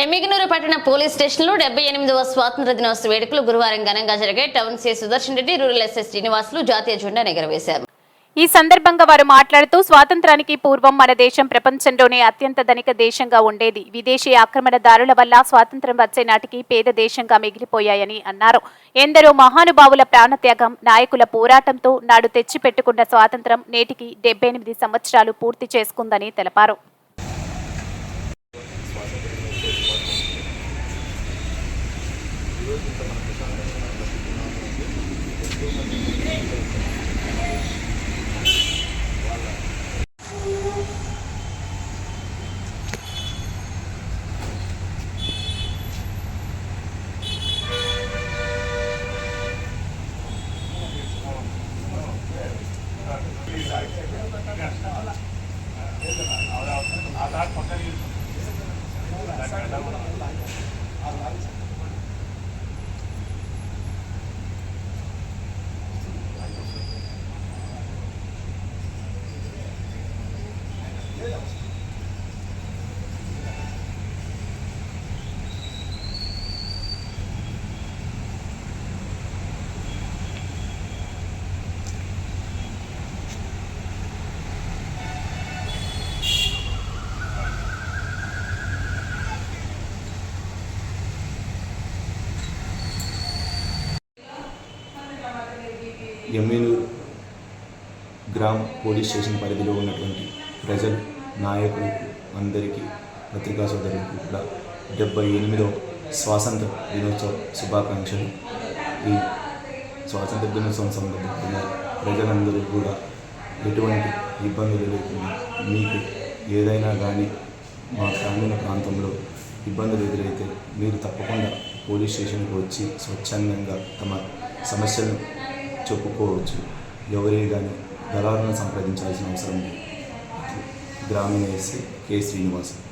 ఎమ్మిగనూరు పట్టణ పోలీస్ స్టేషన్లో డెబ్బై ఎనిమిదవ స్వాతంత్ర దినోత్సవ వేడుకలు గురువారం ఘనంగా జరిగాయి. Town C Sudarshan Reddy rural SS Srinivasulu జాతీయ జెండా ఎగరవేశారు ఈ సందర్భంగా వారు మాట్లాడుతూ స్వాతంత్రానికి పూర్వం మన దేశం ప్రపంచంలోనే అత్యంత ధనిక దేశంగా ఉండేది. విదేశీ ఆక్రమణదారుల వల్ల స్వాతంత్రం వచ్చే నాటికి పేద దేశంగా మిగిలిపోయాయని అన్నారు. ఎందరో మహానుభావుల ప్రాణత్యాగం నాయకుల పోరాటంతో నాడు తెచ్చిపెట్టుకున్న స్వాతంత్రం నేటికి డెబ్బై ఎనిమిది సంవత్సరాలు పూర్తి చేసుకుందని తెలిపారు. ఈరోజు ఇంత మన ప్రశాంతంగా మనం బతుకుతున్నాము ఎంతో మంది వాళ్ళ आधार पकड़ ఎమ్మెనూరు గ్రామ్ పోలీస్ స్టేషన్ పరిధిలో ఉన్నటువంటి ప్రజలు నాయకులకు అందరికీ పత్రికా సోదరులకు కూడా డెబ్బై ఎనిమిదవ స్వాతంత్ర దినోత్సవ శుభాకాంక్షలు. ఈ స్వాతంత్ర దినోత్సవం సందర్భంగా ప్రజలందరూ కూడా ఎటువంటి ఇబ్బందులు లేకుండా మీకు ఏదైనా కానీ మా గ్రామీణ ప్రాంతంలో ఇబ్బందులు ఎదురైతే మీరు తప్పకుండా పోలీస్ స్టేషన్కి వచ్చి స్వచ్ఛందంగా తమ సమస్యలను చెప్పుకోవచ్చు. ఎవరే కానీ దళారులను సంప్రదించాల్సిన అవసరం లేదు. గ్రామీణ ఎస్సీ కె శ్రీనివాసన్